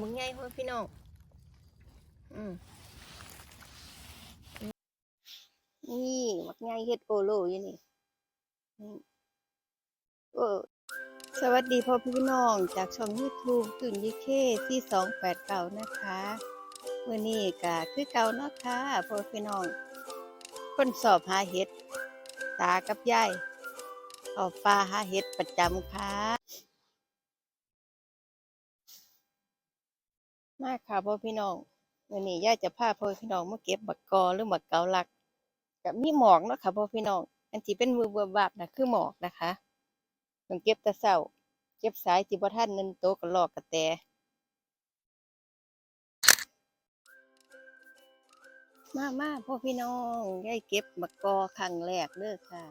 มึงไงพ่อพี่น้องอืมนี่มักไงเฮ็ดโอโลอยู่นี่นี่โอ้สวัสดีพ่อพี่น้องจากช่อง YouTube ตุนยิเคที่สองแปดเก่านะคะวันนี้ก็คือเก่าเนาะค่ะพ่อพี่น้องคนสอบหาเห็ด ตากับยายออกป่าหาเห็ดประจำค่ะ มาค่ะพ่อพี่น้องวันนี้ย่าจะพาพ่อพี่น้องมาเก็บบักกอหรือบักเกาลักกับมีหมอกเนาะค่ะพ่อพี่น้องอันที่เป็นมือบบวบนะคือหมอกนะคะต้องเก็บต่เช้า เก็บสายที่บ่ทันนั่นโตกระลอกกระแตมามาพ่อพี่น้องย่าเก็บบักกอครั้งแรกเด้อค่ะ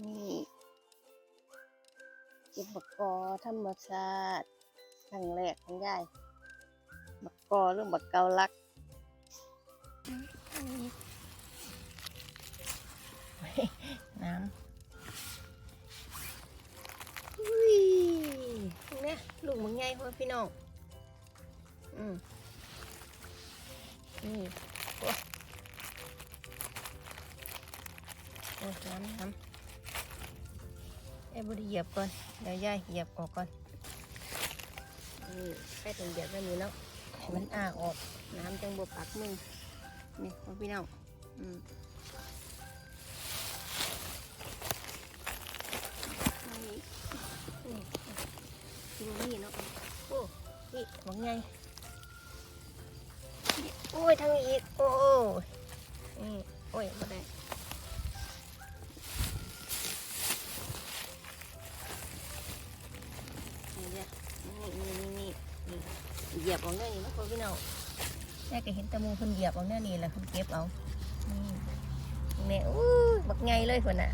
นี่ ก็บบักกอธรรมชาติครั้งแรกของยายบักกอหรือบักเกาลักน้ำอุ้ยเนี่ยลูกมึงไงพ่อพี่น้องอืมนี่โอ้โอ้น้ำน้ำ ไอ้บุรีเหยียบก่อน เดี๋ยวย่าเหยียบออกก่อนนี่ใกล้ถึงเหยียบแล้วนี่แล้วให้มันอ้าออก น้ำจังบวปักมึงนี่พ่อพี่น้องอืมนี่นี่ดูนี่เนาะ โอ้นี่หวังไงโอ้ยทางนี้อีก โอ้ยนี่โอ้ยมาได้ นี่เนี่ยนี่นี่นี่นี่เหยียบเอาเนื้อนี่นะ พ่อพี่น้องแม่ก็เห็นตะมูเพิ่นเหยียบเอาเนี่ยนี่แหละเพิ่นเก็บเอานี่แม่อู้บักไงเลยคนน่ะ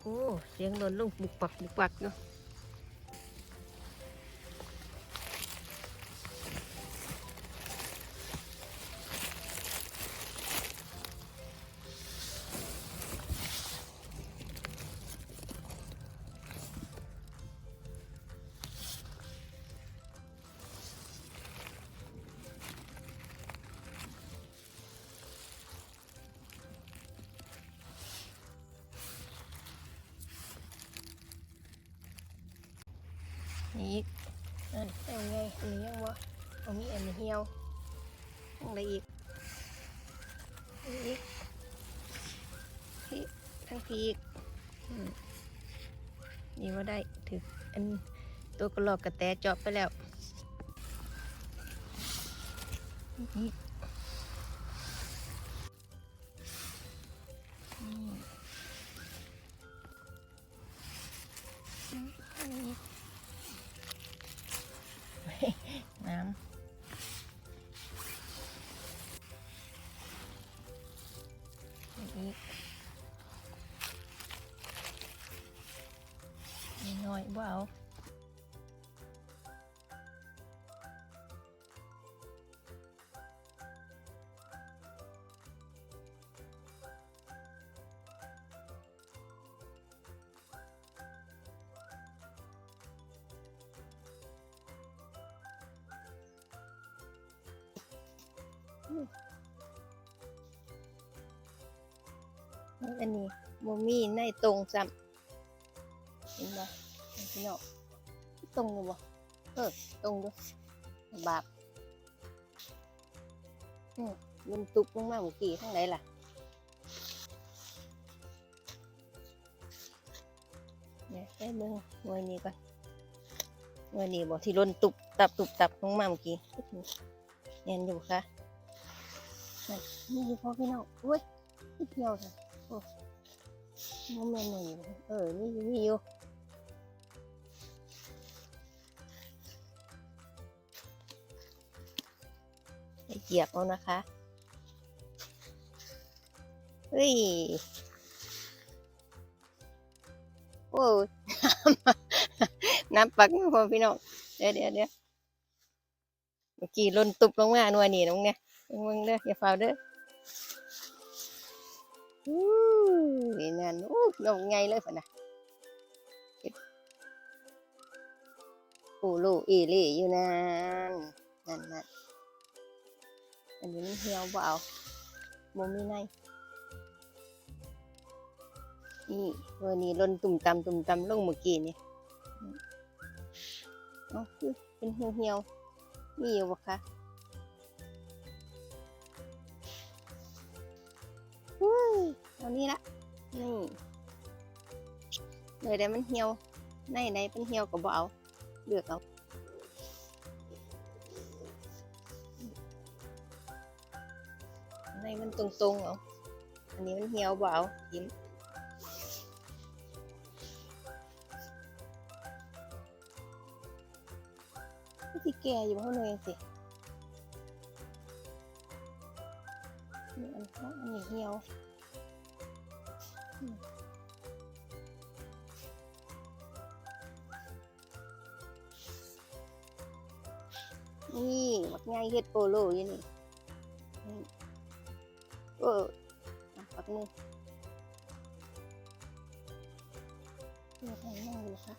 โอ้เสียงโดนลุงบุกปักบุกปักเนาะ อีกนั่นเอาไงอันนี้ยังวะเอามีอันเหี่ยวอะไรอีกอีกพี่ทั้งพีอีกนี่ว่าได้ถืออันตัวกระหลอกกระแตเจาะไปแล้วนี่ น้ อันนี้บ่มีในตรงซ้ำเห็นบ่พี่น้องตรงอยู่บ่เออตรงด้วยบาปอืมลุมตุกลงมาเมื่อกี้ทางไหนล่ะเนี่ยให้เบิ่งหน่วยนี้ก่อนหน่วยนี้บ่ที่ล้นตุบตับตุบตับลงมาเมื่อกี้เห็นอยู่ค่ะนี่พ่อพี่น้องอุ้ยเดียวค่ะโอ้ โมเมนต์นึ่เออ นี่อยู่นี่อยู่เหยียบเอานะคะเฮ้ยโอ้ยน้ำปักมือพ่อพี่น้อง เดี๋ยวเดี๋ยวเดี๋ยวเมื่อกี้ล่นตุบลงมาหน่วยนี่น้องเนี่ยมึงเด้ออย่าฟาวเด้อ อู้ยนั่นอู้ยองไงเลยพะนะเฮ็ดโอโลเอเล่อยู่นั่นนั่นนั่นอันนี้มันเหี่ยวบ่เอาบ่มีในนี่วันนี้ล่นตุ่มตำตุ่มตำลงเมื่อกี้นี่เอ๋อเป็นเหี่ยวเหี่ยวๆมีอยู่บ่คะ เอานี่ละนี่เลยได้มันเหี่ยวในไหนเป็นเหี่ยวก็บ่เอาเลือกเอาในมันตรงๆเอาอันนี้มันเหี่ยวบ่เอายิ้มที่แก่อยู่ข้างในสิมันเขาอันนี้เหี่ยว นี่มักง่ายเฮ็ดโปโลอยู่นี่นี่เออปักมือเลือกให้นั่งอยู่ค่ะ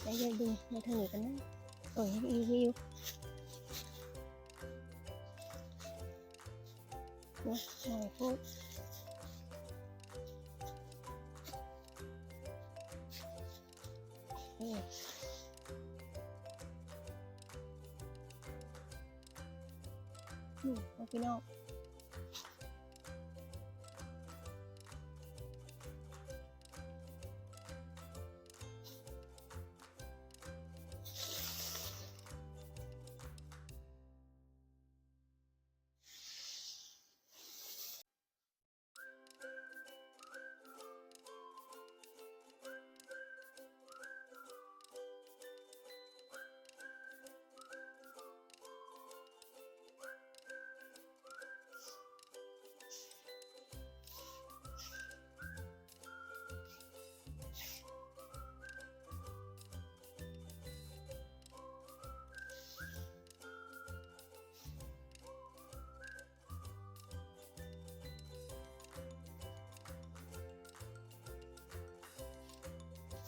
ไปเยดึงมาทางนี้กันนะโอ้ยอีวิวนะหน่อยพูด นี่เ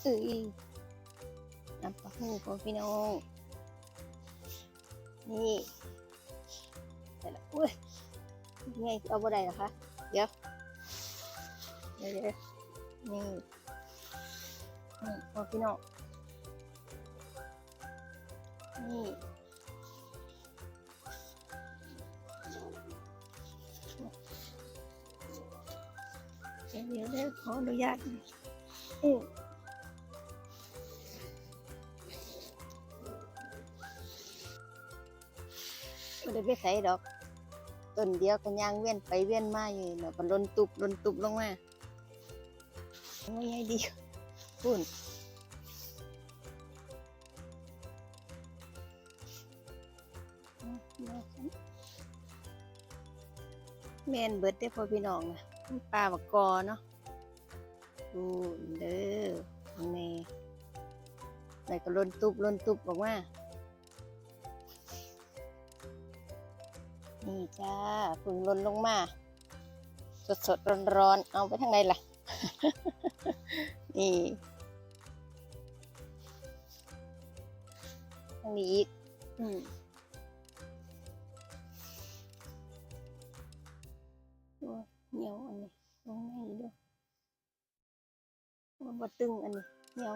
เอ้ยน้ำปลาหูของพี่น้องนี่แต่ละอุ้ยไงเอาบ่ได้หรอคะเดี๋ยวเดี๋ยวนี่นี่ของพี่น้องนี่เดี๋ยวเดี๋ยวเดี๋ยวขออนุญาตอืม ไม่ได้ไปใส่ดอกต้นเดียวกันยางเวียนไปเวียนมาอยู่เนาะมันลนตุบลนตุบลงมาไม่ไงดีพุ่นแม่นเบิดได้พ่อพี่น้องนะมันปลาบักกอเนาะดูเด้อข้างในไหนก็ลนตุบลนตุบออกมา นี่จ้าเพึ่งลนลงมา สดสดร้อนร้อนๆเอาไปทางไหนล่ะ นี่ทางนี้อีกอืมโอ้เหนียวอันนี้ลงในด้วยว่าบตึงอันนี้เหนียว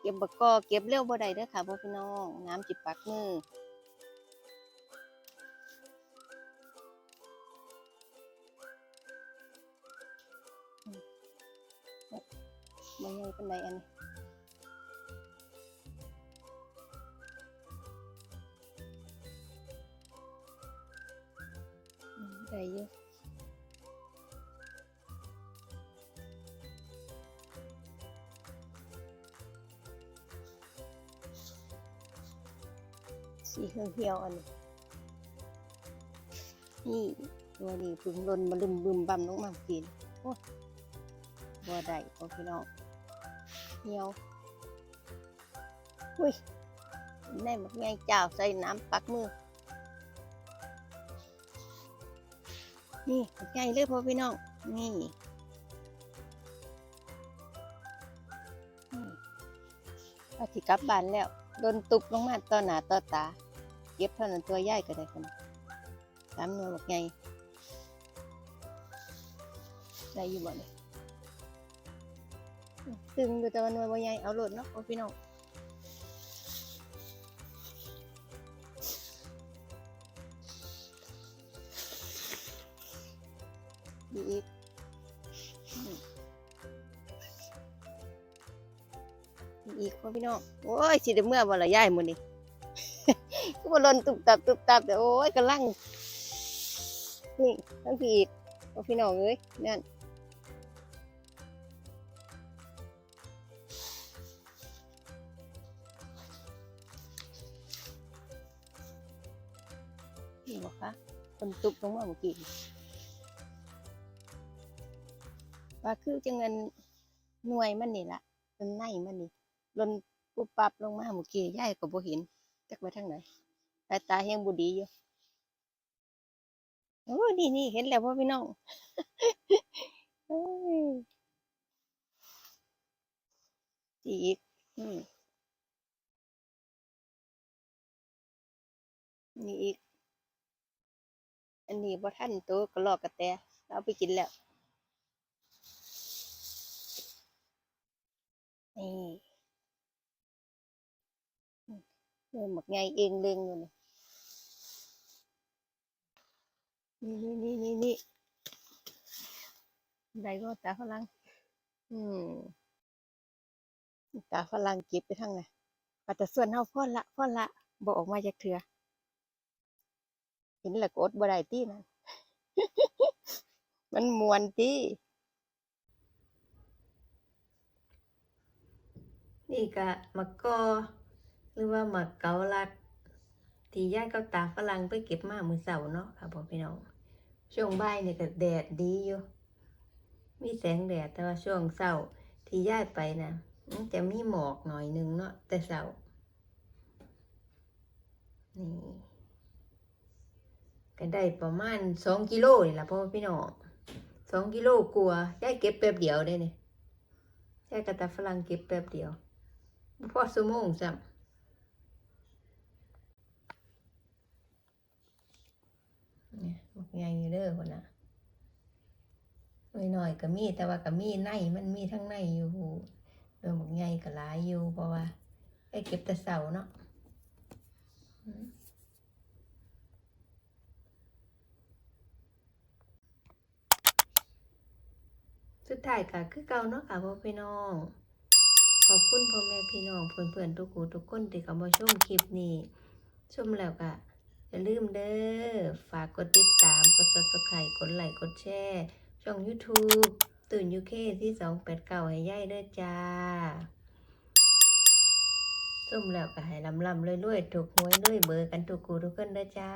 เก็บบักกอเก็บเร็วบ่ได้เด้อค่ะพ่อพี่น้อง น้ำจิบปักมือ บ่ใหญ่ปานใดอันนี้อืมได้อยู่สีเขียวๆอันนี้นี่ตัวนี้พึ่งหล่นมาลืมบึมบำลงมากินโอ้ยบ่ได้พ่อพี่น้อง เหนียว อุ้ยในหมกไงเจ้าใส่น้ำปักมือ นี่หมกไงเลยพ่อพี่น้อง นี่นี่อาทิกลับบ้านแล้ว โดนตุบลงมาต่อหน้าต่อตา เก็บเท่านั้นตัวใหญ่ก็ได้คนสามหน่วยบอกไงได้อยู่บ่เนี่ย ตึงอยู่แต่ว่าหน่วยบ่ใหญ่เอาโหลดเนาะโอ้พี่น้องดีอีกอืมดีอีกพ่อพี่น้องโอ้ยสิได้เมื่อวันละย่ายมื้อนี้ก็บ่ลนตุบตับตุบตับแต่โอ้ยกำลังนี่ทั้งพี่อีกพ่อพี่น้องเอ้ยนั่น นี่บอกคะคนตุบลงมาเมื่อกี้ว่าคือจังเงินหน่วยมันนี่ละเป็นในมันนี่ลนปุบปับลงมาเมื่อกี้ยายก็บ่เห็นจักไปทางไหนสายตาแห้งบ่ดีอยู่โอ้นี่นี่เห็นแล้วพ่อพี่น้องเอ้ยอีกอืมนี่อีก อันนี้บ่ทันโตก็ลอกกระแตเอาไปกินแล้ว นี่เริ่มหมดไงเองเล็งอยู่นี่นี่นี่นี่นี่ได้ก็ตาฝรั่งอืมตาฝรั่งเก็บไปทั้งไงปัตตส่วนเฮาพ่อละพ่อละบอกออกมาจากเถือ เห็นแล้วกอดบ่ได้ตีนั่นมันมวนตีนี่ก็มะกอหรือว่ามากเกาลัด ที่ย่ายเกาตาฝรั่งไปเก็บมามือเสาเนาะค่ะพ่อพี่น้องช่วงบ่ายนี่ยก็แดดดีอยู่ มีแสงแดดแต่ว่าช่วงเสาที่ย่ายไปนะจะมีหมอกหน่อยนึงเนาะแต่เสานี่ ก็ได้ประมาณสองกิโลนี่แหละพ่อพี่น้องสองกิโลกลัวยายเก็บแป๊บเดียวได้เนี่ยยายกับตาฝรั่งเก็บแป๊บเดียวบ่อชั่วงซ้ำเนี่ยบักใหญ่อยู่เด้อคนน่ะหน้อยๆก็มีแต่ว่าก็มีในมันมีทั้งในอยู่เออบักใหญ่ก็หลายอยู่เพราะว่าไปเก็บแต่เสาเนาะ สุดท้ายก็คือเก่าเนาะค่ะพ่อพี่น้อง ขอบคุณพ่อแม่พี่น้องเพื่อนๆทุกคนทุกคนที่เข้ามาชมคลิปนี้ ชมแล้วก็อย่าลืมเด้อ ฝากกดติดตาม กด subscribe กดไลค์ กดแชร์ ช่อง YouTube ตื่นยูเคที่สองแปดเก้าให้ย่ายเด้อจ้าส้มแล้วก็ให้ลำลำๆรวยๆถูกหวยรวยเบอร์กันทุกกูทุกคนเด้อจ้า